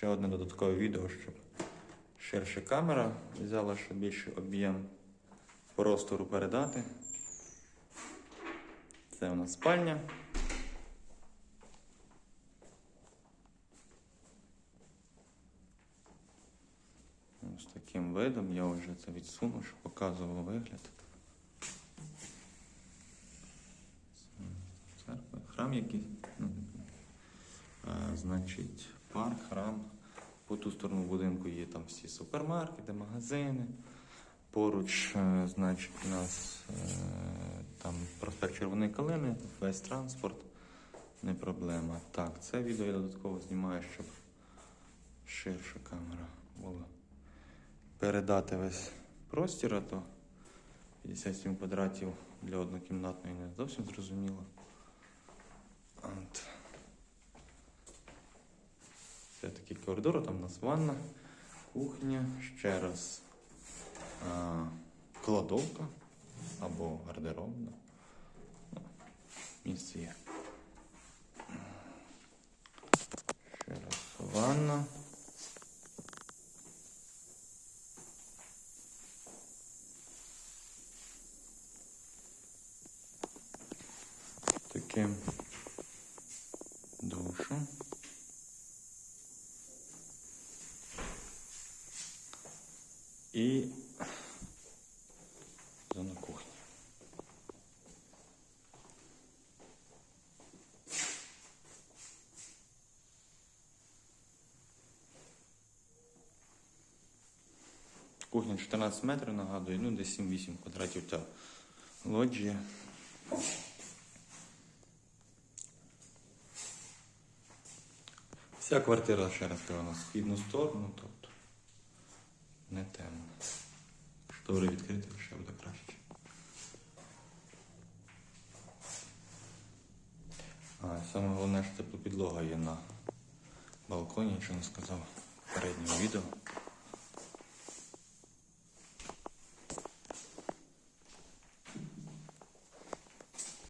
ще одне додаткове відео, щоб ширша камера взяла ще більший об'єм простору передати. Це у нас спальня. Ось таким видом я вже це відсунув, щоб показував вигляд. Церква, храм якийсь. Ну, значить, парк, храм. По ту сторону будинку є там всі супермаркети, магазини. Поруч, е, значить, у нас е, там проспект Червоної Калини, весь транспорт, не проблема. Так, це відео я додатково знімаю, щоб ширша камера була. Передати весь простір, а то 57 квадратів для однокімнатної не зовсім зрозуміло. От. Це такий коридор, там у нас ванна, кухня, ще раз а, кладовка або гардеробна. Ну, місце є. Ще раз ванна. Таким І зона кухні. Кухня 14 метрів, нагадую, ну десь 7-8 квадратів та лоджія. Вся квартира, ще раз на східну сторону, тобто не темно. Штори відкриті, ще буде краще. А саме головне, що теплопідлога є на балконі, що не сказав в передньому відео.